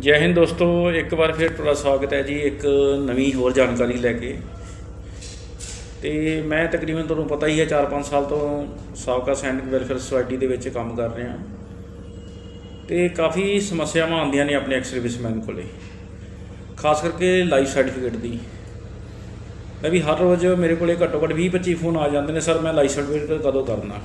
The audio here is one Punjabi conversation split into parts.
ਜੈ ਹਿੰਦ ਦੋਸਤੋ, ਇੱਕ ਵਾਰ ਫਿਰ ਤੁਹਾਡਾ ਸਵਾਗਤ ਹੈ ਜੀ, ਇੱਕ ਨਵੀਂ ਹੋਰ ਜਾਣਕਾਰੀ ਲੈ ਕੇ। ਤੇ ਮੈਂ ਤਕਰੀਬਨ ਤੁਹਾਨੂੰ ਪਤਾ ਹੀ ਹੈ 4-5 ਸਾਲ ਤੋਂ ਸਾਬਕਾ ਸੈਨਿਕ ਵੈਲਫੇਅਰ ਸੁਸਾਇਟੀ ਦੇ ਵਿੱਚ ਕੰਮ ਕਰ ਰਿਹਾ। ਤੇ ਕਾਫੀ ਸਮੱਸਿਆਵਾਂ ਆਉਂਦੀਆਂ ਨੇ ਆਪਣੇ ਐਕਸ ਸਰਵਿਸਮੈਨ ਕੋਲੇ, ਖਾਸ ਕਰਕੇ ਲਾਈਫ ਸਰਟੀਫਿਕੇਟ ਦੀ। ਮੈਂ ਵੀ ਹਰ ਰੋਜ਼ ਮੇਰੇ ਕੋਲੇ ਘੱਟੋ ਘੱਟ 20-25 ਫੋਨ ਆ ਜਾਂਦੇ ਨੇ, ਸਰ, ਮੈਂ ਲਾਈਫ ਸਰਟੀਫਿਕੇਟ ਕਦੋਂ ਕਰਨਾ?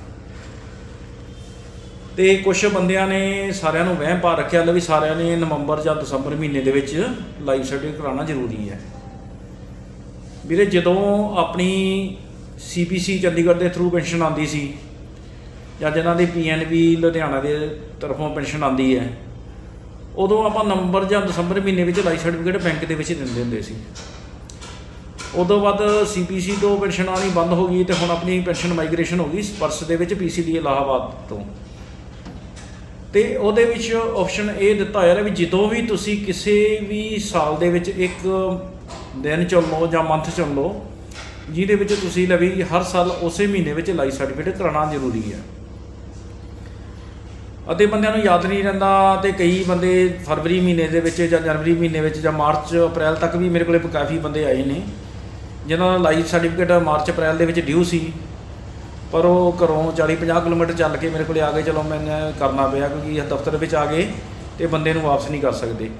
ਤੇ ਕੁਝ ਬੰਦਿਆਂ ਨੇ ਸਾਰਿਆਂ ਨੂੰ ਵਹਿਮ ਪਾ ਰੱਖਿਆ ਲੈ ਵੀ ਸਾਰਿਆਂ ਨੇ ਨਵੰਬਰ ਜਾਂ ਦਸੰਬਰ ਮਹੀਨੇ ਦੇ ਵਿੱਚ ਲਾਈਫ ਸਰਟੀਫਿਕੇਟ ਕਰਾਉਣਾ ਜ਼ਰੂਰੀ ਹੈ। ਵੀਰੇ, ਜਦੋਂ ਆਪਣੀ ਸੀਪੀਸੀ ਚੰਡੀਗੜ੍ਹ ਦੇ ਥਰੂ ਪੈਨਸ਼ਨ ਆਉਂਦੀ ਸੀ ਜਾਂ ਜਿਨ੍ਹਾਂ ਦੀ ਪੀਐਨਬੀ ਲੁਧਿਆਣਾ ਦੇ ਤਰਫੋਂ ਪੈਨਸ਼ਨ ਆਉਂਦੀ ਹੈ, ਉਦੋਂ ਆਪਾਂ ਨਵੰਬਰ ਜਾਂ ਦਸੰਬਰ ਮਹੀਨੇ ਵਿੱਚ ਲਾਈਫ ਸਰਟੀਫਿਕੇਟ ਬੈਂਕ ਦੇ ਵਿੱਚ ਦਿੰਦੇ ਹੁੰਦੇ ਸੀ। ਉਦੋਂ ਬਾਅਦ ਸੀਪੀਸੀ ਤੋਂ ਪੈਨਸ਼ਨ ਆਉਣੀ ਬੰਦ ਹੋ ਗਈ ਤੇ ਹੁਣ ਆਪਣੀ ਪੈਨਸ਼ਨ ਮਾਈਗ੍ਰੇਸ਼ਨ ਹੋ ਗਈ ਸਪਰਸ ਦੇ ਵਿੱਚ ਪੀਸੀਡੀ ਇਲਾਹਾਬਾਦ ਤੋਂ। ਤੇ ਉਹਦੇ ਵਿੱਚ ਆਪਸ਼ਨ ਇਹ ਦਿੱਤਾ ਹੋਇਆ ਹੈ ਵੀ ਜਦੋਂ ਵੀ ਤੁਸੀਂ ਕਿਸੇ ਵੀ ਸਾਲ ਦੇ ਵਿੱਚ ਇੱਕ ਦਿਨ ਚੁਣ ਲਓ ਜਾਂ ਮੰਥ ਚੁਣ ਲਓ, ਜਿਹਦੇ ਵਿੱਚ ਤੁਸੀਂ ਲਵੀ ਹਰ ਸਾਲ ਉਸੇ ਮਹੀਨੇ ਵਿੱਚ ਲਾਈਫ ਸਰਟੀਫਿਕੇਟ ਕਰਾਉਣਾ ਜ਼ਰੂਰੀ ਹੈ। ਅਤੇ ਬੰਦਿਆਂ ਨੂੰ ਯਾਦ ਨਹੀਂ ਰਹਿੰਦਾ ਤੇ ਕਈ ਬੰਦੇ ਫਰਵਰੀ ਮਹੀਨੇ ਦੇ ਵਿੱਚ ਜਾਂ ਜਨਵਰੀ ਮਹੀਨੇ ਵਿੱਚ ਜਾਂ ਮਾਰਚ, ਅਪ੍ਰੈਲ ਤੱਕ ਵੀ ਮੇਰੇ ਕੋਲੇ ਕਾਫੀ ਬੰਦੇ ਆਏ ਨੇ, ਜਿਨ੍ਹਾਂ ਦਾ ਲਾਈਫ ਸਰਟੀਫਿਕੇਟ ਮਾਰਚ, ਅਪ੍ਰੈਲ ਦੇ ਵਿੱਚ ਡਿਊ ਸੀ। ਪਰ ਉਹ ਘਰੋਂ 40 50 ਕਿਲੋਮੀਟਰ ਚੱਲ ਕੇ ਮੇਰੇ ਕੋਲੇ ਆ ਗਏ, ਚਲੋ ਮੈਨੂੰ ਕਰਨਾ ਪਿਆ ਕਿਉਂਕਿ ਦਫ਼ਤਰ ਵਿੱਚ ਆ ਗਏ ਤੇ ਬੰਦੇ ਨੂੰ ਵਾਪਸ ਨਹੀਂ ਕਰ ਸਕਦੇ।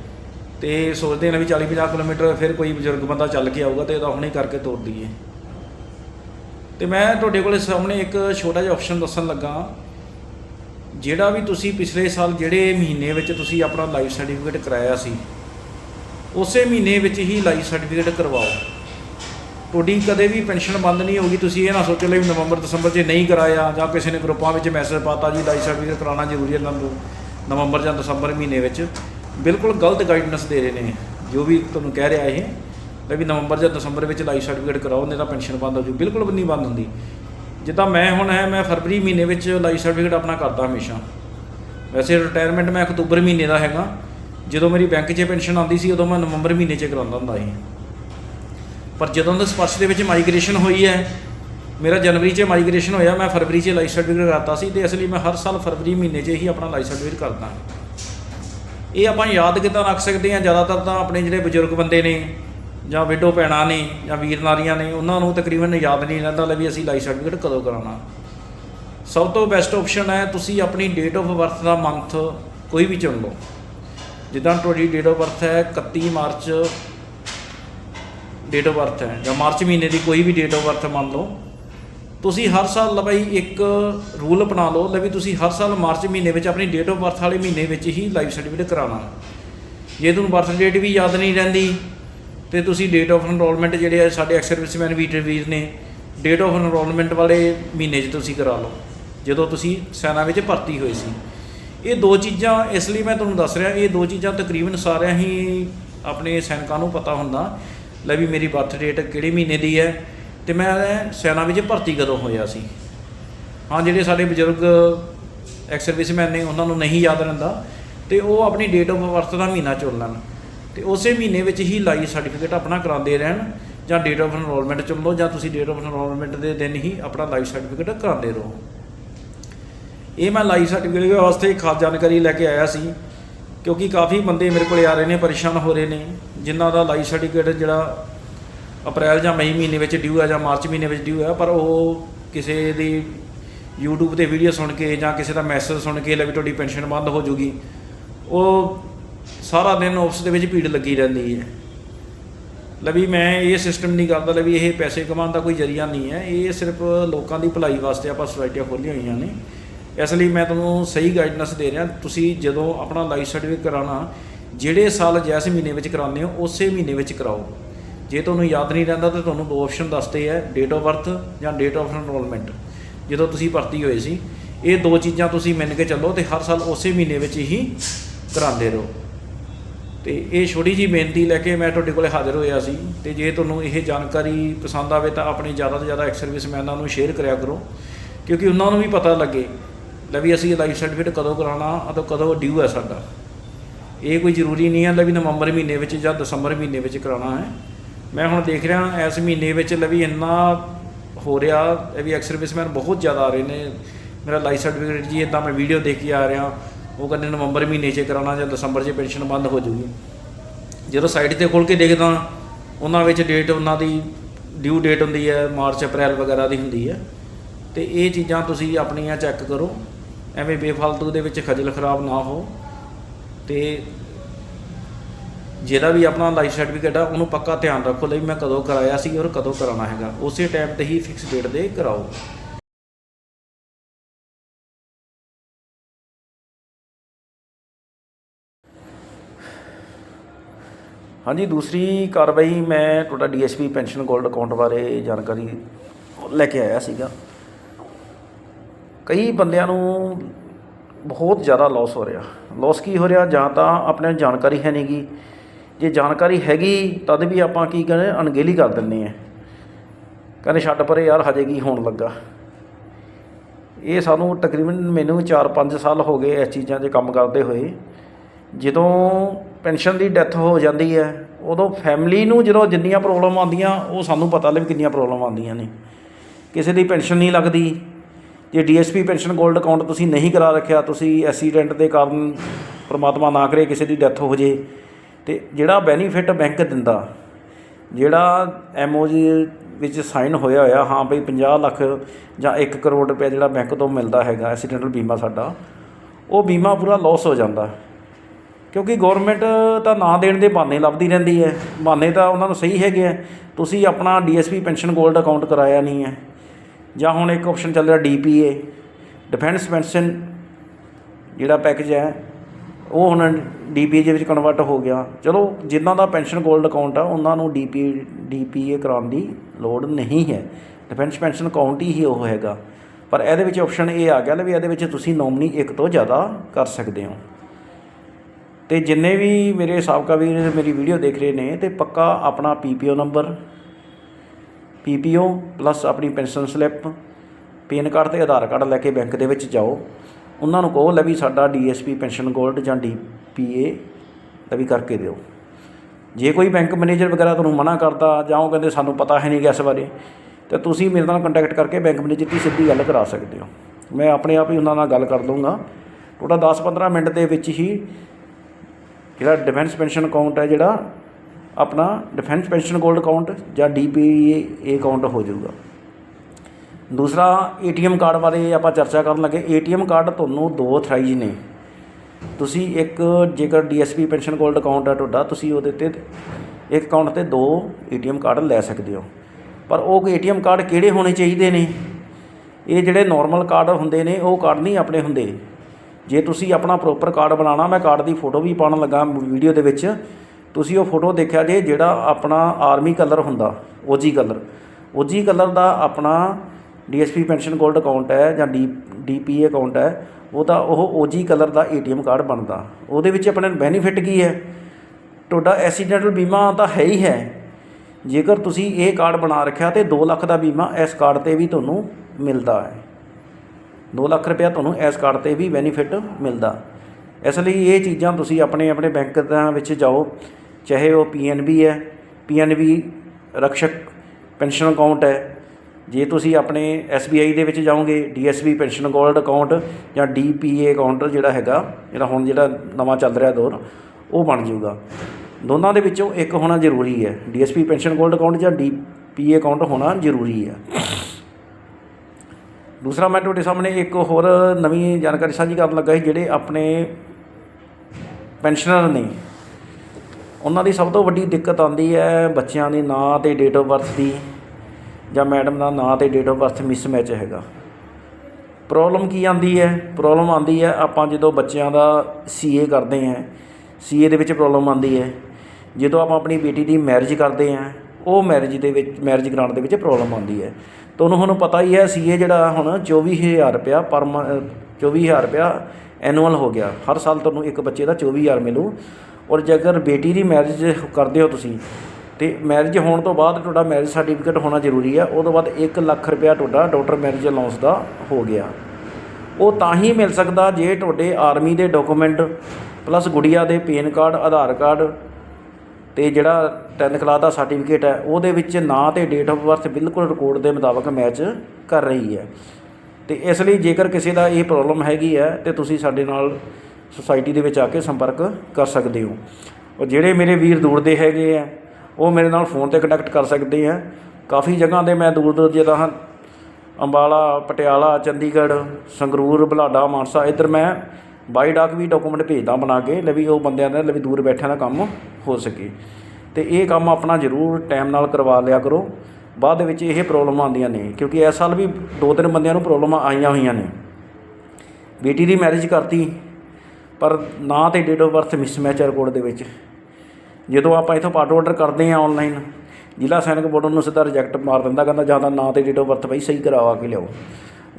ਤੇ ਸੋਚਦੇ ਨੇ ਵੀ 40 50 ਕਿਲੋਮੀਟਰ ਫਿਰ ਕੋਈ ਬਜ਼ੁਰਗ ਬੰਦਾ ਚੱਲ ਕੇ ਆਊਗਾ ਤੇ ਇਹਦਾ ਹੁਣੇ ਕਰਕੇ ਤੋੜ ਦਈਏ। ਤੇ ਮੈਂ ਤੁਹਾਡੇ ਕੋਲੇ ਸਾਹਮਣੇ ਇੱਕ ਛੋਟਾ ਜਿਹਾ ਆਪਸ਼ਨ ਦੱਸਣ ਲੱਗਾ। ਜਿਹੜਾ ਵੀ ਤੁਸੀਂ ਪਿਛਲੇ ਸਾਲ ਜਿਹੜੇ ਮਹੀਨੇ ਵਿੱਚ ਤੁਸੀਂ ਆਪਣਾ ਲਾਈਫ ਸਰਟੀਫਿਕੇਟ ਕਰਾਇਆ ਸੀ, ਉਸੇ ਮਹੀਨੇ ਵਿੱਚ ਹੀ ਲਾਈਫ ਸਰਟੀਫਿਕੇਟ ਕਰਵਾਓ। ਤੁਹਾਡੀ ਕਦੇ ਵੀ ਪੈਨਸ਼ਨ ਬੰਦ ਨਹੀਂ ਹੋਗੀ ਤੁਸੀਂ ਇਹ ਨਾ ਸੋਚੋ ਲੈ ਵੀ ਨਵੰਬਰ, ਦਸੰਬਰ 'ਚ ਨਹੀਂ ਕਰਾਇਆ ਜਾਂ ਕਿਸੇ ਨੇ ਗਰੁੱਪਾਂ ਵਿੱਚ ਮੈਸੇਜ ਪਾਤਾ ਜੀ ਲਾਈਫ ਸਰਟੀਫਿਕੇਟ ਕਰਾਉਣਾ ਜ਼ਰੂਰੀ ਹੈ ਨਵੰਬਰ ਨਵੰਬਰ ਜਾਂ ਦਸੰਬਰ ਮਹੀਨੇ ਵਿੱਚ। ਬਿਲਕੁਲ ਗਲਤ ਗਾਈਡਨੈਸ ਦੇ ਰਹੇ ਨੇ ਜੋ ਵੀ ਤੁਹਾਨੂੰ ਕਹਿ ਰਿਹਾ ਇਹ, ਲੈ ਵੀ ਨਵੰਬਰ ਜਾਂ ਦਸੰਬਰ ਵਿੱਚ ਲਾਈਫ ਸਰਟੀਫਿਕੇਟ ਕਰਾਓ, ਨਹੀਂ ਤਾਂ ਪੈਨਸ਼ਨ ਬੰਦ ਹੋ ਜੂ। ਬਿਲਕੁਲ ਵੀ ਨਹੀਂ ਬੰਦ ਹੁੰਦੀ। ਜਿੱਦਾਂ ਮੈਂ ਹੁਣ ਹੈ, ਮੈਂ ਫਰਵਰੀ ਮਹੀਨੇ ਵਿੱਚ ਲਾਈਫ ਸਰਟੀਫਿਕੇਟ ਆਪਣਾ ਕਰਦਾ ਹਮੇਸ਼ਾ। ਵੈਸੇ ਰਿਟਾਇਰਮੈਂਟ ਮੈਂ ਅਕਤੂਬਰ ਮਹੀਨੇ ਦਾ ਹੈਗਾ। ਜਦੋਂ ਮੇਰੀ ਬੈਂਕ 'ਚ ਪੈਨਸ਼ਨ ਆਉਂਦੀ ਸੀ, ਉਦੋਂ ਮੈਂ ਨਵੰਬਰ ਮਹੀਨੇ 'ਚ ਕਰਾਉਂਦਾ ਹੁੰਦਾ ਸੀ। ਪਰ ਜਦੋਂ ਦੇ ਸਪਰਸ਼ ਦੇ ਵਿੱਚ ਮਾਈਗ੍ਰੇਸ਼ਨ ਹੋਈ ਹੈ, ਮੇਰਾ ਜਨਵਰੀ 'ਚ ਮਾਈਗ੍ਰੇਸ਼ਨ ਹੋਇਆ, ਮੈਂ ਫਰਵਰੀ 'ਚ ਲਾਈਫ ਸਰਟੀਫਿਕੇਟ ਕਰਤਾ ਸੀ ਤੇ ਇਸ ਲਈ ਮੈਂ ਹਰ ਸਾਲ ਫਰਵਰੀ ਮਹੀਨੇ 'ਚ ਹੀ ਆਪਣਾ ਲਾਈਫ ਸਰਟੀਫਿਕੇਟ ਕਰਦਾ ਇਹ ਆਪਾਂ ਯਾਦ ਕਿੱਦਾਂ ਰੱਖ ਸਕਦੇ ਹਾਂ? ਜ਼ਿਆਦਾਤਰ ਤਾਂ ਆਪਣੇ ਜਿਹੜੇ ਬਜ਼ੁਰਗ ਬੰਦੇ ਨੇ ਜਾਂ ਵਿਡੋ ਭੈਣਾਂ ਨੇ ਜਾਂ ਵੀਰ ਨਾਰੀਆਂ ਨੇ, ਉਹਨਾਂ ਨੂੰ ਤਕਰੀਬਨ ਯਾਦ ਨਹੀਂ ਰਹਿੰਦਾ ਲੈ ਵੀ ਅਸੀਂ ਲਾਈਫ ਸਰਟੀਫਿਕੇਟ ਕਦੋਂ ਕਰਾਉਣਾ। ਸਭ ਤੋਂ ਬੈਸਟ ਆਪਸ਼ਨ ਹੈ, ਤੁਸੀਂ ਆਪਣੀ ਡੇਟ ਆਫ ਬਰਥ ਦਾ ਮੰਥ ਕੋਈ ਵੀ ਚੁਣ ਲਓ। ਜਿੱਦਾਂ ਤੁਹਾਡੀ ਡੇਟ ਆਫ ਬਰਥ ਹੈ 31 ਮਾਰਚ ਡੇਟ ਆਫ ਬਰਥ ਹੈ ਜਾਂ ਮਾਰਚ ਮਹੀਨੇ ਦੀ ਕੋਈ ਵੀ ਡੇਟ ਆਫ ਬਰਥ ਮੰਨ ਲਓ। ਤੁਸੀਂ ਹਰ ਸਾਲ ਲਵਾਈ ਇੱਕ ਰੂਲ ਅਪਣਾ ਲਓ ਲੈ ਵੀ ਤੁਸੀਂ ਹਰ ਸਾਲ ਮਾਰਚ ਮਹੀਨੇ ਵਿੱਚ ਆਪਣੀ ਡੇਟ ਆਫ ਬਰਥ ਵਾਲੇ ਮਹੀਨੇ ਵਿੱਚ ਹੀ ਲਾਈਫ ਸਰਟੀਫਿਕੇਟ ਕਰਾਉਣਾ ਜੇ ਤੁਹਾਨੂੰ ਬਰਥ ਡੇਟ ਵੀ ਯਾਦ ਨਹੀਂ ਰਹਿੰਦੀ, ਤੇ ਤੁਸੀਂ ਡੇਟ ਆਫ ਐਨਰੋਲਮੈਂਟ ਜਿਹੜੇ ਆ ਸਾਡੇ ਐਕਸਰਵਿਸਮੈਨ ਸਰਵਿਸਮੈਨ ਵੀਰ ਵੀਰ ਨੇ ਡੇਟ ਆਫ ਐਨਰੋਲਮੈਂਟ ਵਾਲੇ ਮਹੀਨੇ 'ਚ ਤੁਸੀਂ ਕਰਾ ਲਓ, ਜਦੋਂ ਤੁਸੀਂ ਸੈਨਾ ਵਿੱਚ ਭਰਤੀ ਹੋਏ ਸੀ। ਇਹ ਦੋ ਚੀਜ਼ਾਂ, ਇਸ ਲਈ ਮੈਂ ਤੁਹਾਨੂੰ ਦੱਸ ਰਿਹਾ, ਇਹ ਦੋ ਚੀਜ਼ਾਂ ਤਕਰੀਬਨ ਸਾਰਿਆਂ ਹੀ ਆਪਣੇ ਸੈਨਿਕਾਂ ਨੂੰ ਪਤਾ ਹੁੰਦਾ। ਲੈ ਵੀ ਮੇਰੀ ਬਰਥ ਡੇਟ ਕਿਹੜੇ ਮਹੀਨੇ ਦੀ ਹੈ? ਤੇ ਮੈਂ ਸੈਨਾ ਵਿੱਚ ਭਰਤੀ ਕਦੋਂ ਹੋਇਆ ਸੀ? ਹਾਂ, ਜਿਹੜੇ ਸਾਡੇ ਬਜ਼ੁਰਗ ਐਕਸ ਸਰਵਿਸਮੈਨ ਨੇ, ਉਹਨਾਂ ਨੂੰ ਨਹੀਂ ਯਾਦ ਰਹਿੰਦਾ। ਤੇ ਉਹ ਆਪਣੀ ਡੇਟ ਆਫ ਬਰਥ ਦਾ ਮਹੀਨਾ ਚੁਣ ਲੈਣ। ਤੇ ਉਸੇ ਮਹੀਨੇ ਵਿੱਚ ਹੀ ਲਾਈਫ ਸਰਟੀਫਿਕੇਟ ਆਪਣਾ ਕਰਾਉਂਦੇ ਰਹਿਣ, ਜਾਂ ਡੇਟ ਆਫ ਐਨਰੋਲਮੈਂਟ ਚੁਣ ਲਓ, ਜਾਂ ਤੁਸੀਂ ਡੇਟ ਆਫ ਐਨਰੋਲਮੈਂਟ ਦੇ ਦਿਨ ਹੀ ਆਪਣਾ ਲਾਈਫ ਸਰਟੀਫਿਕੇਟ ਕਰਾਉਂਦੇ ਰਹੋ। ਇਹ ਮੈਂ ਲਾਈਵ ਸਰਟੀਫਿਕੇਟ ਵਾਸਤੇ ਖਾਸ ਜਾਣਕਾਰੀ ਲੈ ਕੇ ਆਇਆ ਸੀ, ਕਿਉਂਕਿ ਕਾਫੀ ਬੰਦੇ ਮੇਰੇ ਕੋਲ ਆ ਰਹੇ ਨੇ, ਪਰੇਸ਼ਾਨ ਹੋ ਰਹੇ ਨੇ। ਜਿਨ੍ਹਾਂ ਦਾ ਲਾਈਫ ਸਰਟੀਫਿਕੇਟ ਜਿਹੜਾ ਅਪ੍ਰੈਲ ਜਾਂ ਮਈ ਮਹੀਨੇ ਵਿੱਚ ਡਿਊ ਹੈ ਜਾਂ ਮਾਰਚ ਮਹੀਨੇ ਵਿੱਚ ਡਿਊ ਹੈ ਪਰ ਉਹ ਕਿਸੇ ਦੀ YouTube ਤੇ ਵੀਡੀਓ ਸੁਣ ਕੇ ਜਾਂ ਕਿਸੇ ਦਾ ਮੈਸੇਜ ਸੁਣ ਕੇ ਲੈ ਵੀ ਤੁਹਾਡੀ ਪੈਨਸ਼ਨ ਬੰਦ ਹੋ ਜੂਗੀ, ਉਹ ਸਾਰਾ ਦਿਨ ਆਫਿਸ ਦੇ ਵਿੱਚ ਭੀੜ ਲੱਗੀ ਰਹਿੰਦੀ ਹੈ। ਲੈ ਵੀ ਮੈਂ ਇਹ ਸਿਸਟਮ ਨਹੀਂ ਕਰਦਾ ਲੈ ਇਹ ਪੈਸੇ ਕਮਾਉਣ ਦਾ ਕੋਈ ਜ਼ਰੀਆ ਨਹੀਂ ਹੈ, ਇਹ ਸਿਰਫ ਲੋਕਾਂ ਦੀ ਭਲਾਈ ਵਾਸਤੇ ਆਪਾਂ ਸੋਸਾਇਟੀਆਂ ਖੋਲ੍ਹੀਆਂ ਹੋਈਆਂ ਨੇ। ਇਸ ਲਈ ਮੈਂ ਤੁਹਾਨੂੰ ਸਹੀ ਗਾਈਡਨੈਸ ਦੇ ਰਿਹਾ, ਤੁਸੀਂ ਜਦੋਂ ਆਪਣਾ ਲਾਈਫ ਸਰਟੀਫਿਕੇਟ ਕਰਾਉਣਾ ਜਿਹੜੇ ਸਾਲ ਜੈਸੇ ਮਹੀਨੇ ਵਿੱਚ ਕਰਾਉਂਦੇ ਹੋ, ਉਸੇ ਮਹੀਨੇ ਵਿੱਚ ਕਰਾਓ। ਜੇ ਤੁਹਾਨੂੰ ਯਾਦ ਨਹੀਂ ਰਹਿੰਦਾ ਤਾਂ ਤੁਹਾਨੂੰ ਦੋ ਆਪਸ਼ਨ ਦੱਸਦੇ ਆ ਡੇਟ ਆਫ ਬਰਥ ਜਾਂ ਡੇਟ ਆਫ ਐਨਰੋਲਮੈਂਟ ਜਦੋਂ ਤੁਸੀਂ ਭਰਤੀ ਹੋਏ ਸੀ, ਇਹ ਦੋ ਚੀਜ਼ਾਂ ਤੁਸੀਂ ਮੰਨ ਕੇ ਚੱਲੋ ਤੇ ਹਰ ਸਾਲ ਉਸੇ ਮਹੀਨੇ ਵਿੱਚ ਹੀ ਕਰਾਉਂਦੇ ਰਹੋ। ਤੇ ਇਹ ਛੋਟੀ ਜੀ ਬੇਨਤੀ ਲੈ ਕੇ ਮੈਂ ਤੁਹਾਡੇ ਕੋਲੇ ਹਾਜ਼ਰ ਹੋਇਆ ਸੀ ਤੇ ਜੇ ਤੁਹਾਨੂੰ ਇਹ ਜਾਣਕਾਰੀ ਪਸੰਦ ਆਵੇ ਤਾਂ ਆਪਣੇ ਜ਼ਿਆਦਾ ਤੋਂ ਜ਼ਿਆਦਾ ਐਕਸ ਸਰਵਿਸਮੈਨਾਂ ਨੂੰ ਸ਼ੇਅਰ ਕਰਿਆ ਕਰੋ, ਕਿਉਂਕਿ ਉਹਨਾਂ ਨੂੰ ਵੀ ਪਤਾ ਲੱਗੇ, ਲੈ ਵੀ ਅਸੀਂ ਲਾਈਫ ਸਰਟੀਫਿਕੇਟ ਕਦੋਂ ਕਰਾਉਣਾ ਅਤੇ ਕਦੋਂ ਡਿਊ ਹੈ ਸਾਡਾ। ਇਹ ਕੋਈ ਜ਼ਰੂਰੀ ਨਹੀਂ ਹੈ, ਲਵੀ ਨਵੰਬਰ ਮਹੀਨੇ ਵਿੱਚ ਜਾਂ ਦਸੰਬਰ ਮਹੀਨੇ ਵਿੱਚ ਕਰਾਉਣਾ ਹੈ। ਮੈਂ ਹੁਣ ਦੇਖ ਰਿਹਾ, ਇਸ ਮਹੀਨੇ ਵਿੱਚ ਲੈ ਵੀ ਇੰਨਾ ਹੋ ਰਿਹਾ, ਇਹ ਵੀ ਐਕਸਰਵਿਸਮੈਨ ਬਹੁਤ ਜ਼ਿਆਦਾ ਆ ਰਹੇ ਨੇ। ਮੇਰਾ ਲਾਈਫ ਸਰਟੀਫਿਕੇਟ ਜੀ ਇਦਾਂ ਮੈਂ ਵੀਡੀਓ ਦੇਖ ਕੇ ਆ ਰਿਹਾ, ਉਹ ਕਹਿੰਦੇ ਨਵੰਬਰ ਮਹੀਨੇ 'ਚ ਕਰਾਉਣਾ ਜਾਂ ਦਸੰਬਰ 'ਚ ਪੈਨਸ਼ਨ ਬੰਦ ਹੋ ਜੂਗੀ। ਜਦੋਂ ਸਾਈਟ ਤੇ ਖੋਲ ਕੇ ਦੇਖਦਾ, ਉਹਨਾਂ ਵਿੱਚ ਡੇਟ ਉਹਨਾਂ ਦੀ ਡਿਊ ਡੇਟ ਹੁੰਦੀ ਹੈ, ਮਾਰਚ, ਅਪ੍ਰੈਲ ਵਗੈਰਾ ਦੀ ਹੁੰਦੀ ਹੈ। ਤੇ ਇਹ ਚੀਜ਼ਾਂ ਤੁਸੀਂ ਆਪਣੀਆਂ ਚੈੱਕ ਕਰੋ, ਐਵੇਂ ਬੇਫਾਲਤੂ ਦੇ ਵਿੱਚ ਖਜਲ ਖਰਾਬ ਨਾ ਹੋ। ਤੇ ਜਿਹੜਾ ਵੀ ਆਪਣਾ ਲਾਈਫ ਸਰਟੀਫਿਕੇਟ ਆ, ਉਹਨੂੰ ਪੱਕਾ ਧਿਆਨ ਰੱਖੋ ਲਈ ਮੈਂ ਕਦੋਂ ਕਰਾਇਆ ਸੀ ਔਰ ਕਦੋਂ ਕਰਾਉਣਾ ਹੈਗਾ। ਉਸੇ ਟਾਈਮ ਤੇ ਹੀ ਫਿਕਸ ਡੇਟ ਦੇ ਕਰਾਓ। ਹਾਂਜੀ, ਦੂਸਰੀ ਕਾਰਵਾਈ ਮੈਂ ਤੁਹਾਡਾ ਡੀਐਸਪੀ ਪੈਨਸ਼ਨ ਗੋਲਡ ਅਕਾਊਂਟ ਬਾਰੇ ਜਾਣਕਾਰੀ ਲੈ ਕੇ ਆਇਆ ਸੀਗਾ। ਕਈ ਬੰਦਿਆਂ ਨੂੰ ਬਹੁਤ ਜ਼ਿਆਦਾ ਲਾਸ ਹੋ ਰਿਹਾ। ਲਾਸ ਕੀ ਹੋ ਰਿਹਾ? ਜਾਂ ਤਾਂ ਆਪਣੇ ਜਾਣਕਾਰੀ ਹੈ ਨਹੀਂਗੀ ਜੇ ਜਾਣਕਾਰੀ ਹੈਗੀ, ਤਦ ਵੀ ਆਪਾਂ ਕੀ ਕਹਿੰਦੇ ਅਣਗਹਿਲੀ ਕਰ ਦਿੰਦੇ ਆ ਕਹਿੰਦੇ ਛੱਡ ਪਰੇ ਯਾਰ, ਹਜੇ ਕੀ ਹੋਣ ਲੱਗਾ? ਇਹ ਸਾਨੂੰ ਤਕਰੀਬਨ ਮੈਨੂੰ 4-5 ਸਾਲ ਹੋ ਗਏ ਇਸ ਚੀਜ਼ਾਂ 'ਚ ਕੰਮ ਕਰਦੇ ਹੋਏ। ਜਦੋਂ ਪੈਨਸ਼ਨ ਦੀ ਡੈਥ ਹੋ ਜਾਂਦੀ ਹੈ, ਉਦੋਂ ਫੈਮਿਲੀ ਨੂੰ ਜਦੋਂ ਜਿੰਨੀਆਂ ਪ੍ਰੋਬਲਮ ਆਉਂਦੀਆਂ, ਉਹ ਸਾਨੂੰ ਪਤਾ ਲੱਗ ਕਿੰਨੀਆਂ ਪ੍ਰੋਬਲਮ ਆਉਂਦੀਆਂ ਨੇ। ਕਿਸੇ ਦੀ ਪੈਨਸ਼ਨ ਨਹੀਂ ਲੱਗਦੀ ਜੇ ਡੀਐਸਪੀ ਪੈਨਸ਼ਨ 골ਡ ਅਕਾਊਂਟ ਤੁਸੀਂ ਨਹੀਂ ਕਰਾ ਰੱਖਿਆ, ਤੁਸੀਂ ਐਕਸੀਡੈਂਟ ਦੇ ਕਾਰਨ ਪਰਮਾਤਮਾ ਨਾ ਕਰੇ, ਕਿਸੇ ਦੀ ਡੈਥ ਹੋ ਜੇ, ਤੇ ਜਿਹੜਾ ਬੈਨੀਫਿਟ ਬੈਂਕ ਦਿੰਦਾ, ਜਿਹੜਾ ਐਮਓਜੀ ਵਿੱਚ ਸਾਈਨ ਹੋਇਆ ਹੋਇਆ, ਹਾਂ ਬਈ 50 ਲੱਖ ਜਾਂ 1 ਕਰੋੜ ਰੁਪਏ ਜਿਹੜਾ ਬੈਂਕ ਤੋਂ ਮਿਲਦਾ ਹੈਗਾ, ਐਕਸੀਡੈਂਟਲ ਬੀਮਾ ਸਾਡਾ, ਉਹ ਬੀਮਾ ਪੂਰਾ ਲਾਸ ਹੋ ਜਾਂਦਾ। ਕਿਉਂਕਿ ਗਵਰਨਮੈਂਟ ਤਾਂ ਨਾ ਦੇਣ ਦੇ ਬਹਾਨੇ ਲੱਭਦੀ ਰਹਿੰਦੀ ਹੈ, ਬਹਾਨੇ ਤਾਂ ਉਹਨਾਂ ਨੂੰ ਸਹੀ ਹੈਗੇ ਆ, ਤੁਸੀਂ ਆਪਣਾ ਡੀਐਸਪੀ ਪੈਨਸ਼ਨ 골ਡ ਅਕਾਊਂਟ ਕਰਾਇਆ ਨਹੀਂ ਹੈ। ਜਾਂ ਹੁਣ ਇੱਕ ਆਪਸ਼ਨ ਚੱਲ ਰਿਹਾ ਡੀਪੀਏ ਡਿਫੈਂਸ ਪੈਨਸ਼ਨ ਜਿਹੜਾ ਪੈਕੇਜ ਹੈ, ਉਹ ਹੁਣ ਡੀਪੀਏ ਦੇ ਵਿੱਚ ਕਨਵਰਟ ਹੋ ਗਿਆ। ਚਲੋ, ਜਿਨ੍ਹਾਂ ਦਾ ਪੈਨਸ਼ਨ 골ਡ ਅਕਾਊਂਟ ਆ, ਉਹਨਾਂ ਨੂੰ ਡੀਪੀ ਡੀਪੀਏ ਕਰਾਉਣ ਦੀ ਲੋੜ ਨਹੀਂ ਹੈ। ਡਿਫੈਂਸ ਪੈਨਸ਼ਨ ਅਕਾਊਂਟ ਹੀ ਉਹ ਹੈਗਾ। ਪਰ ਇਹਦੇ ਵਿੱਚ ਆਪਸ਼ਨ ਇਹ ਆ ਗਿਆ ਲੈ ਵੀ ਇਹਦੇ ਵਿੱਚ ਤੁਸੀਂ ਨੋਮਨੀ ਇੱਕ ਤੋਂ ਜ਼ਿਆਦਾ ਕਰ ਸਕਦੇ ਹੋ। ਤੇ ਜਿੰਨੇ ਵੀ ਮੇਰੇ ਸਾਬਕਾ ਵੀਰ, ਮੇਰੀ ਵੀਡੀਓ ਦੇਖ ਰਹੇ ਨੇ, ਤੇ ਪੱਕਾ ਆਪਣਾ ਪੀਪੀਓ ਨੰਬਰ ਪੀਪੀਓ ਪਲੱਸ ਆਪਣੀ ਪੈਨਸ਼ਨ ਸਲਿੱਪ, ਪੈਨ ਕਾਰਡ ਤੇ ਆਧਾਰ ਕਾਰਡ ਲੈ ਕੇ ਬੈਂਕ ਦੇ ਵਿੱਚ ਜਾਓ। ਉਹਨਾਂ ਨੂੰ ਕਹੋ, ਲੈ ਵੀ ਸਾਡਾ ਡੀਐਸਪੀ ਪੈਨਸ਼ਨ ਗੋਲਡ ਜਾਂ ਡੀਪੀਏ ਦਾ ਵੀ ਕਰਕੇ ਦਿਓ। ਜੇ ਕੋਈ ਬੈਂਕ ਮੈਨੇਜਰ ਵਗੈਰਾ ਤੁਹਾਨੂੰ ਮਨਾ ਕਰਦਾ ਜਾਂ ਉਹ ਕਹਿੰਦੇ ਸਾਨੂੰ ਪਤਾ ਹੈ ਨਹੀਂ ਗਾ ਇਸ ਬਾਰੇ, ਤੇ ਤੁਸੀਂ ਮੇਰੇ ਨਾਲ ਕੰਟੈਕਟ ਕਰਕੇ ਬੈਂਕ ਮੈਨੇਜਰ ਦੀ ਸਿੱਧੀ ਗੱਲ ਕਰਾ ਸਕਦੇ ਹੋ। ਮੈਂ ਆਪਣੇ ਆਪ ਹੀ ਉਹਨਾਂ ਨਾਲ ਗੱਲ ਕਰ ਲੂੰਗਾ ਟੋਟਲ 10-15 ਮਿੰਟ ਦੇ ਵਿੱਚ ਹੀ ਜਿਹੜਾ ਡਿਫੈਂਸ ਪੈਨਸ਼ਨ ਅਕਾਊਂਟ ਹੈ ਜਿਹੜਾ ਆਪਣਾ ਡਿਫੈਂਸ ਪੈਨਸ਼ਨ ਗੋਲਡ ਅਕਾਊਂਟ ਜਾਂ ਡੀਪੀਏ ਅਕਾਊਂਟ ਹੋ ਜਾਊਗਾ। ਦੂਸਰਾ ਏਟੀਐਮ ਕਾਰਡ ਬਾਰੇ ਆਪਾਂ ਚਰਚਾ ਕਰਨ ਲੱਗੇ। ਏਟੀਐਮ ਕਾਰਡ ਤੁਹਾਨੂੰ ਦੋ ਅਥਰਾਈਜ਼ ਨੇ। ਤੁਸੀਂ ਇੱਕ, ਜੇਕਰ ਡੀਐਸਪੀ ਪੈਨਸ਼ਨ ਗੋਲਡ ਅਕਾਊਂਟ ਹੈ ਤੁਹਾਡਾ, ਤੁਸੀਂ ਉਹਦੇ ਤੇ ਇੱਕ ਅਕਾਊਂਟ ਤੇ ਦੋ ਏਟੀਐਮ ਕਾਰਡ ਲੈ ਸਕਦੇ ਹੋ। ਪਰ ਉਹ ਏਟੀਐਮ ਕਾਰਡ ਕਿਹੜੇ ਹੋਣੇ ਚਾਹੀਦੇ ਨੇ? ਇਹ ਜਿਹੜੇ ਨਾਰਮਲ ਕਾਰਡ ਹੁੰਦੇ ਨੇ, ਉਹ ਕਾਰਡ ਨਹੀਂ ਆਪਣੇ ਹੁੰਦੇ। ਜੇ ਤੁਸੀਂ ਆਪਣਾ ਪ੍ਰੋਪਰ ਕਾਰਡ ਬਣਾਉਣਾ, ਮੈਂ ਕਾਰਡ ਦੀ ਫੋਟੋ ਵੀ ਪਾਉਣ ਲੱਗਾ ਵੀਡੀਓ ਦੇ ਵਿੱਚ। ਤੁਸੀਂ ਉਹ ਫੋਟੋ ਦੇਖਿਆ ਜੇ ਜਿਹੜਾ ਆਪਣਾ ਆਰਮੀ ਕਲਰ ਹੁੰਦਾ ਓਜੀ ਕਲਰ। ਓਜੀ ਕਲਰ ਦਾ ਆਪਣਾ ਡੀਐਸਪੀ ਪੈਨਸ਼ਨ ਗੋਲਡ ਅਕਾਊਂਟ ਹੈ ਜਾਂ ਡੀ ਡੀਪੀਏ ਅਕਾਊਂਟ ਹੈ ਉਹਦਾ ਉਹ ਓਜੀ ਕਲਰ ਦਾ ਏਟੀਐਮ ਕਾਰਡ ਬਣਦਾ। ਉਹਦੇ ਵਿੱਚ ਆਪਣੇ ਬੈਨੀਫਿਟ ਕੀ ਹੈ? ਤੁਹਾਡਾ ਐਕਸੀਡੈਂਟਲ ਬੀਮਾ ਤਾਂ ਹੈ ਹੀ ਹੈ। ਜੇਕਰ ਤੁਸੀਂ ਇਹ ਕਾਰਡ ਬਣਾ ਰੱਖਿਆ ਤੇ 2 ਲੱਖ ਦਾ ਬੀਮਾ ਇਸ ਕਾਰਡ ਤੇ ਵੀ ਤੁਹਾਨੂੰ ਮਿਲਦਾ ਹੈ। 2 ਲੱਖ ਰੁਪਇਆ ਤੁਹਾਨੂੰ ਇਸ ਕਾਰਡ ਤੇ ਵੀ ਬੈਨੀਫਿਟ ਮਿਲਦਾ। ਇਸ ਲਈ ਇਹ ਚੀਜ਼ਾਂ ਤੁਸੀਂ ਆਪਣੇ ਆਪਣੇ ਬੈਂਕ ਦੇ ਵਿੱਚ ਜਾਓ। ਚਾਹੇ ਉਹ ਪੀਐਨਬੀ ਹੈ ਪੀਐਨਬੀ ਰਕਸ਼ਕ ਪੈਨਸ਼ਨ ਅਕਾਊਂਟ ਹੈ। ਜੇ ਤੁਸੀਂ ਆਪਣੇ ਐਸਬੀਆਈ ਦੇ ਵਿੱਚ ਜਾਓਗੇ ਡੀਐਸਬੀ ਪੈਨਸ਼ਨ ਗੋਲਡ ਅਕਾਊਂਟ ਜਾਂ ਡੀਪੀਏ ਅਕਾਊਂਟ ਜਿਹੜਾ ਹੈਗਾ, ਜਿਹੜਾ ਹੁਣ ਜਿਹੜਾ ਨਵਾਂ ਚੱਲ ਰਿਹਾ ਦੌਰ, ਉਹ ਬਣ ਜਾਊਗਾ। ਦੋਨਾਂ ਦੇ ਵਿੱਚੋਂ ਇੱਕ ਹੋਣਾ ਜ਼ਰੂਰੀ ਹੈ। ਡੀਐਸਪੀ ਪੈਨਸ਼ਨ ਗੋਲਡ ਅਕਾਊਂਟ ਜਾਂ ਡੀਪੀਏ ਅਕਾਊਂਟ ਹੋਣਾ ਜ਼ਰੂਰੀ ਹੈ। ਦੂਸਰਾ ਮੈਂ ਤੁਹਾਡੇ ਸਾਹਮਣੇ ਇੱਕ ਹੋਰ ਨਵੀਂ ਜਾਣਕਾਰੀ ਸਾਂਝੀ ਕਰਨ ਲੱਗਾ ਸੀ, ਜਿਹੜੇ ਆਪਣੇ ਪੈਨਸ਼ਨਰ ਨੇ ਉਹਨਾਂ ਦੀ ਸਭ ਤੋਂ ਵੱਡੀ ਦਿੱਕਤ ਆਉਂਦੀ ਹੈ ਬੱਚਿਆਂ ਦੇ ਨਾਂ ਅਤੇ ਡੇਟ ਆਫ ਬਰਥ ਦੀ ਜਾਂ ਮੈਡਮ ਦਾ ਨਾਂ ਅਤੇ ਡੇਟ ਆਫ ਬਰਥ ਮਿਸਮੈਚ ਹੈਗਾ। ਪ੍ਰੋਬਲਮ ਕੀ ਆਉਂਦੀ ਹੈ? ਪ੍ਰੋਬਲਮ ਆਉਂਦੀ ਹੈ ਆਪਾਂ ਜਦੋਂ ਬੱਚਿਆਂ ਦਾ ਸੀਏ ਕਰਦੇ ਹਾਂ ਸੀਏ ਦੇ ਵਿੱਚ ਪ੍ਰੋਬਲਮ ਆਉਂਦੀ ਹੈ। ਜਦੋਂ ਆਪਾਂ ਆਪਣੀ ਬੇਟੀ ਦੀ ਮੈਰਿਜ ਕਰਦੇ ਹਾਂ, ਉਹ ਮੈਰਿਜ ਦੇ ਵਿੱਚ ਮੈਰਿਜ ਕਰਾਉਣ ਦੇ ਵਿੱਚ ਪ੍ਰੋਬਲਮ ਆਉਂਦੀ ਹੈ। ਤੁਹਾਨੂੰ ਹੁਣ ਪਤਾ ਹੀ ਹੈ ਸੀਏ ਜਿਹੜਾ ਹੁਣ 24000 ਰੁਪਇਆ ਪਰ 24000 ਰੁਪਇਆ ਐਨੂਅਲ ਹੋ ਗਿਆ। ਹਰ ਸਾਲ ਤੁਹਾਨੂੰ ਇੱਕ ਬੱਚੇ ਦਾ 24000 ਮਿਲੂ। ਔਰ ਜੇਕਰ ਬੇਟੀ ਦੀ ਮੈਰਿਜ ਕਰਦੇ ਹੋ ਤੁਸੀਂ, ਤੇ ਮੈਰਿਜ ਹੋਣ ਤੋਂ ਬਾਅਦ ਤੁਹਾਡਾ ਮੈਰਿਜ ਸਰਟੀਫਿਕੇਟ ਹੋਣਾ ਜ਼ਰੂਰੀ ਹੈ ਉਹ ਤੋਂ ਬਾਅਦ 1 ਲੱਖ ਰੁਪਇਆ ਤੁਹਾਡਾ ਡਾਕਟਰ ਮੈਰਿਜ ਅਲਾਉਂਸ ਦਾ ਹੋ ਗਿਆ। ਉਹ ਤਾਂ ਹੀ ਮਿਲ ਸਕਦਾ ਜੇ ਤੁਹਾਡੇ ਆਰਮੀ ਦੇ ਡਾਕੂਮੈਂਟ ਪਲੱਸ ਗੁੜੀਆ ਦੇ ਪੈਨ ਕਾਰਡ ਆਧਾਰ ਕਾਰਡ ਤੇ ਜਿਹੜਾ 10 ਕਲਾਸ ਦਾ ਸਰਟੀਫਿਕੇਟ ਹੈ, ਉਹਦੇ ਵਿੱਚ ਨਾਂ ਤੇ ਡੇਟ ਆਫ ਬਰਥ ਬਿਲਕੁਲ ਰਿਕਾਰਡ ਦੇ ਮੁਤਾਬਕ ਮੈਚ ਕਰ ਰਹੀ ਹੈ। ਤੇ ਇਸ ਲਈ ਜੇਕਰ ਕਿਸੇ ਦਾ ਇਹ ਪ੍ਰੋਬਲਮ ਹੈਗੀ ਹੈ, ਤੇ ਤੁਸੀਂ ਸਾਡੇ ਨਾਲ ਸੁਸਾਇਟੀ ਦੇ ਵਿੱਚ ਆ ਕੇ ਸੰਪਰਕ ਕਰ ਸਕਦੇ ਹੋ। ਔਰ ਜਿਹੜੇ ਮੇਰੇ ਵੀਰ ਦੂਰ ਦੇ ਹੈਗੇ ਆ, ਉਹ ਮੇਰੇ ਨਾਲ ਫੋਨ ਤੇ ਕੰਟੈਕਟ ਕਰ ਸਕਦੇ ਆ। ਕਾਫੀ ਜਗ੍ਹਾ ਤੇ ਮੈਂ ਦੂਰ ਦੂਰ ਜਿੱਦਾਂ ਹਨ ਅੰਬਾਲਾ, ਪਟਿਆਲਾ, ਚੰਡੀਗੜ੍ਹ, ਸੰਗਰੂਰ, ਬੁਲਾਡਾ, ਮਾਨਸਾ, ਇੱਧਰ ਮੈਂ ਬਾਈ ਡਾਕ ਵੀ ਡਾਕੂਮੈਂਟ ਭੇਜਦਾ ਬਣਾ ਕੇ, ਲੈ ਵੀ ਉਹ ਬੰਦਿਆਂ ਦਾ ਲੈ ਵੀ ਦੂਰ ਬੈਠਿਆਂ ਦਾ ਕੰਮ ਹੋ ਸਕੇ। ਤੇ ਇਹ ਕੰਮ ਆਪਣਾ ਜ਼ਰੂਰ ਟਾਈਮ ਨਾਲ ਕਰਵਾ ਲਿਆ ਕਰੋ। ਬਾਅਦ ਦੇ ਵਿੱਚ ਇਹ ਪ੍ਰੋਬਲਮ ਆਉਂਦੀਆਂ ਨੇ, ਕਿਉਂਕਿ ਇਸ ਸਾਲ ਵੀ ਦੋ ਤਿੰਨ ਬੰਦਿਆਂ ਨੂੰ ਪ੍ਰੋਬਲਮਾਂ ਆਈਆਂ ਹੋਈਆਂ ਨੇ। ਬੇਟੀ ਦੀ ਮੈਰਿਜ ਕਰਤੀ। ਪਰ ਨਾਂ ਤੇ ਡੇਟ ਆਫ ਬਰਥ ਮਿਸਮੈਚ ਹੈ ਰਿਕਾਰਡ ਦੇ ਵਿੱਚ। ਜਦੋਂ ਆਪਾਂ ਇਥੋਂ ਪਾਰਟ ਆਰਡਰ ਕਰਦੇ ਹਾਂ ਆਨਲਾਈਨ ਜ਼ਿਲ੍ਹਾ ਸੈਨਿਕ ਬੋਰਡ ਨੂੰ ਸਿੱਧਾ ਰਿਜੈਕਟ ਮਾਰ ਦਿੰਦਾ, ਕਹਿੰਦਾ ਜਾਂ ਤਾਂ ਨਾਂ ਤੇ ਡੇਟ ਆਫ ਬਰਥ ਬਈ ਸਹੀ ਕਰਾਵਾ ਕੇ ਲਿਆਓ।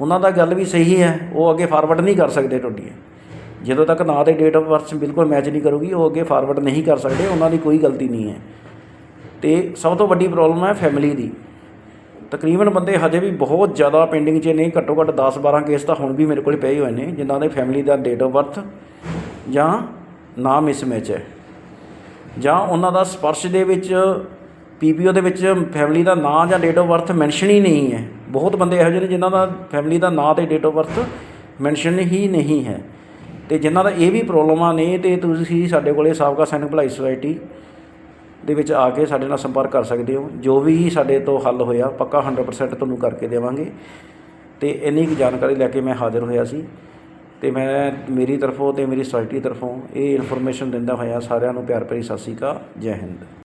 ਉਹਨਾਂ ਦਾ ਗੱਲ ਵੀ ਸਹੀ ਹੈ, ਉਹ ਅੱਗੇ ਫਾਰਵਰਡ ਨਹੀਂ ਕਰ ਸਕਦੇ ਤੁਹਾਡੀ। ਜਦੋਂ ਤੱਕ ਨਾਂ ਤੇ ਡੇਟ ਆਫ ਬਰਥ ਬਿਲਕੁਲ ਮੈਚ ਨਹੀਂ ਕਰੂਗੀ, ਉਹ ਅੱਗੇ ਫਾਰਵਰਡ ਨਹੀਂ ਕਰ ਸਕਦੇ, ਉਹਨਾਂ ਦੀ ਕੋਈ ਗਲਤੀ ਨਹੀਂ ਹੈ। ਤੇ ਸਭ ਤੋਂ ਵੱਡੀ ਪ੍ਰੋਬਲਮ ਹੈ ਫੈਮਿਲੀ ਦੀ। ਤਕਰੀਬਨ ਬੰਦੇ ਹਜੇ ਵੀ ਬਹੁਤ ਜ਼ਿਆਦਾ ਪੈਂਡਿੰਗ 'ਚ ਨੇ ਘੱਟੋ ਘੱਟ 10 12 ਕੇਸ ਤਾਂ ਹੁਣ ਵੀ ਮੇਰੇ ਕੋਲ ਪਏ ਹੋਏ ਨੇ, ਜਿਨ੍ਹਾਂ ਦੇ ਫੈਮਿਲੀ ਦਾ ਡੇਟ ਆਫ ਬਰਥ ਜਾਂ ਨਾਮ ਮਿਸਮੈਚ ਹੈ। ਜਾਂ ਉਹਨਾਂ ਦਾ ਸਪਰਸ਼ ਦੇ ਵਿੱਚ ਪੀਪੀਓ ਦੇ ਵਿੱਚ ਫੈਮਿਲੀ ਦਾ ਨਾਂ ਜਾਂ ਡੇਟ ਆਫ ਬਰਥ ਮੈਂਸ਼ਨ ਹੀ ਨਹੀਂ ਹੈ। ਬਹੁਤ ਬੰਦੇ ਇਹੋ ਜਿਹੇ ਨੇ ਜਿਨ੍ਹਾਂ ਦਾ ਫੈਮਿਲੀ ਦਾ ਨਾਂ ਤੇ ਡੇਟ ਆਫ ਬਰਥ ਮੈਂਸ਼ਨ ਹੀ ਨਹੀਂ ਹੈ। ਤੇ ਜਿਨ੍ਹਾਂ ਦਾ ਇਹ ਵੀ ਪ੍ਰੋਬਲਮਾਂ ਨੇ, ਤੇ ਤੁਸੀਂ ਸਾਡੇ ਕੋਲੇ ਸਾਬਕਾ ਸੈਨਿਕ ਭਲਾਈ ਸੁਸਾਇਟੀ ਦੇ ਵਿੱਚ ਆ ਕੇ ਸਾਡੇ ਨਾਲ ਸੰਪਰਕ ਕਰ ਸਕਦੇ ਹੋ। ਜੋ ਵੀ ਸਾਡੇ ਤੋਂ ਹੱਲ ਹੋਇਆ, ਪੱਕਾ 100% ਤੁਹਾਨੂੰ ਕਰਕੇ ਦੇਵਾਂਗੇ। ਤੇ ਇੰਨੀ ਕੁ ਜਾਣਕਾਰੀ ਲੈ ਕੇ ਮੈਂ ਹਾਜ਼ਰ ਹੋਇਆ ਸੀ। ਤੇ ਮੈਂ ਮੇਰੀ ਤਰਫੋਂ ਤੇ ਮੇਰੀ ਸੋਸਾਇਟੀ ਤਰਫੋਂ ਇਹ ਇਨਫੋਰਮੇਸ਼ਨ ਦਿੰਦਾ ਹੋਇਆ ਸਾਰਿਆਂ ਨੂੰ ਪਿਆਰ ਭਰੀ ਸਤਿ ਸ਼੍ਰੀ ਅਕਾਲ, ਜੈ ਹਿੰਦ।